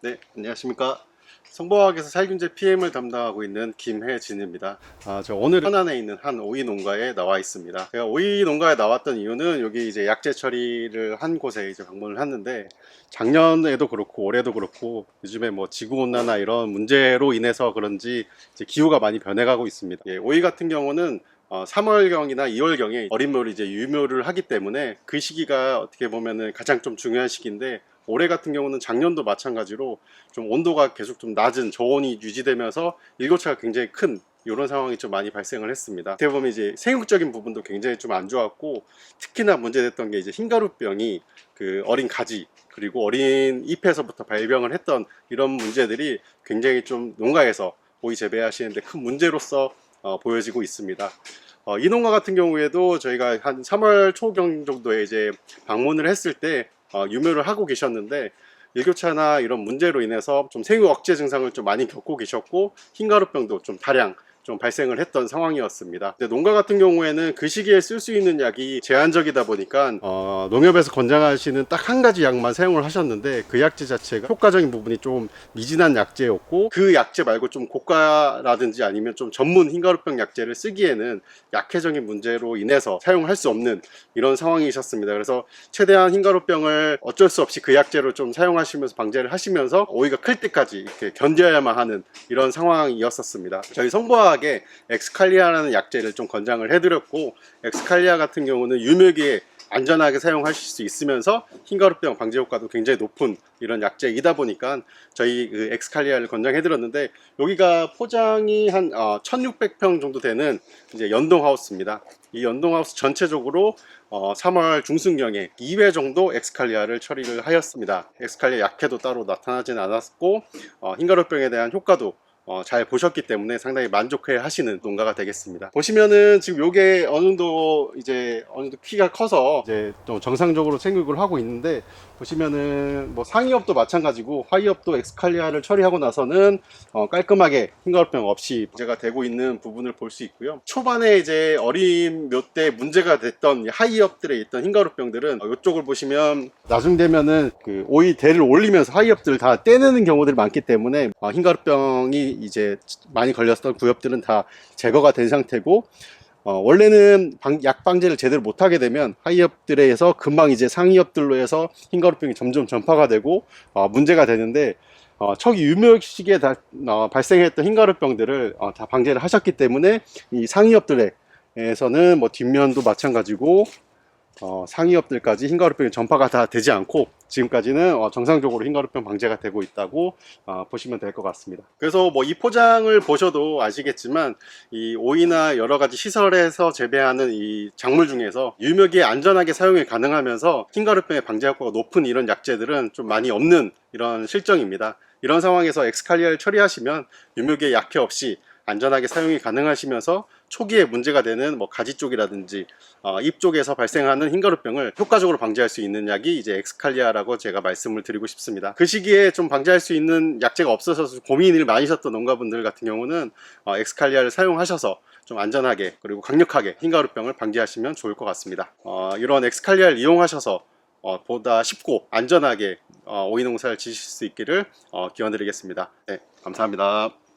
네, 안녕하십니까. 성보학에서 살균제 PM을 담당하고 있는 김혜진입니다. 아, 저 오늘 현안에 있는 한 오이 농가에 나와 있습니다. 제가 오이 농가에 나왔던 이유는 여기 이제 약재 처리를 한 곳에 이제 방문을 했는데 작년에도 그렇고 올해도 그렇고 요즘에 뭐 지구 온난화 이런 문제로 인해서 그런지 기후가 많이 변해가고 있습니다. 예, 오이 같은 경우는 어, 3월경이나 2월경에 어린 묘를 이제 유묘를 하기 때문에 그 시기가 어떻게 보면은 가장 좀 중요한 시기인데 올해 같은 경우는 작년도 마찬가지로 좀 온도가 계속 좀 낮은 저온이 유지되면서 일교차가 굉장히 큰 이런 상황이 좀 많이 발생을 했습니다. 어떻게 보면 이제 생육적인 부분도 굉장히 좀 안 좋았고 특히나 문제됐던 게 이제 흰가루병이 그 어린 가지 그리고 어린 잎에서부터 발병을 했던 이런 문제들이 굉장히 좀 농가에서 오이 재배하시는데 큰 문제로서 어, 보여지고 있습니다. 어, 이 농가 같은 경우에도 저희가 한 3월 초경 정도에 이제 방문을 했을 때 어, 유묘를 하고 계셨는데 일교차나 이런 문제로 인해서 좀 생육 억제 증상을 좀 많이 겪고 계셨고 흰가루병도 좀 다량 좀 발생을 했던 상황이었습니다. 근데 농가 같은 경우에는 그 시기에 쓸 수 있는 약이 제한적이다 보니까 어, 농협에서 권장하시는 딱 한 가지 약만 사용을 하셨는데 그 약제 자체가 효과적인 부분이 좀 미진한 약제였고 그 약제 말고 좀 고가라든지 아니면 좀 전문 흰가루병 약제를 쓰기에는 약해적인 문제로 인해서 사용할 수 없는 이런 상황이셨습니다. 그래서 최대한 흰가루병을 어쩔 수 없이 그 약제로 좀 사용하시면서 방제를 하시면서 오이가 클 때까지 이렇게 견뎌야만 하는 이런 상황이었었습니다. 저희 성보 학에 엑스칼리아라는 약제를 좀 권장을 해드렸고 엑스칼리아 같은 경우는 유묘기에 안전하게 사용하실 수 있으면서 흰가루병 방제 효과도 굉장히 높은 이런 약제이다 보니까 저희 그 엑스칼리아를 권장해 드렸는데 여기가 포장이 한 어, 1600평 정도 되는 이제 연동하우스입니다. 이 연동하우스 전체적으로 어, 3월 중순경에 2회 정도 엑스칼리아를 처리를 하였습니다. 엑스칼리아 약해도 따로 나타나지는 않았고 어, 흰가루병에 대한 효과도 어, 잘 보셨기 때문에 상당히 만족해 하시는 농가가 되겠습니다. 보시면은 지금 요게 어느 정도 이제 어느 정도 키가 커서 이제 좀 정상적으로 생육을 하고 있는데 보시면은 뭐 상이업도 마찬가지고 하이업도 엑스칼리아를 처리하고 나서는 어, 깔끔하게 흰가루병 없이 문제가 되고 있는 부분을 볼 수 있고요. 초반에 이제 어린 묘때 문제가 됐던 이 하이업들에 있던 흰가루병들은 어, 이쪽을 보시면 나중 되면은 그 오이 대를 올리면서 하이업들을 다 떼내는 경우들이 많기 때문에 어, 흰가루병이 이제 많이 걸렸던 구엽들은 다 제거가 된 상태고 어, 원래는 방- 약 방제를 제대로 못하게 되면 하이업들에서 금방 이제 상이업들로 해서 흰가루병이 점점 전파가 되고 어, 문제가 되는데 어, 초기 유묘 시기에 다, 어, 발생했던 흰가루병들을 어, 다 방제를 하셨기 때문에 이 상이업들에서는 뭐 뒷면도 마찬가지고 어, 상이업들까지 흰가루병이 전파가 다 되지 않고 지금까지는 어, 정상적으로 흰가루병 방제가 되고 있다고 어, 보시면 될 것 같습니다. 그래서 뭐 이 포장을 보셔도 아시겠지만 이 오이나 여러 가지 시설에서 재배하는 이 작물 중에서 유묘기에 안전하게 사용이 가능하면서 흰가루병의 방제 효과가 높은 이런 약재들은 좀 많이 없는 이런 실정입니다. 이런 상황에서 엑스칼리아를 처리하시면 유묘기에 약해 없이 안전하게 사용이 가능하시면서 초기에 문제가 되는 뭐 가지 쪽이라든지 어, 잎 쪽에서 발생하는 흰가루병을 효과적으로 방지할 수 있는 약이 이제 엑스칼리아라고 제가 말씀을 드리고 싶습니다. 그 시기에 좀 방지할 수 있는 약제가 없어서 고민을 많이 하셨던 농가분들 같은 경우는 어, 엑스칼리아를 사용하셔서 좀 안전하게 그리고 강력하게 흰가루병을 방지하시면 좋을 것 같습니다. 어, 이런 엑스칼리아를 이용하셔서 어, 보다 쉽고 안전하게 어, 오이 농사를 지실 수 있기를 어, 기원드리겠습니다. 네, 감사합니다.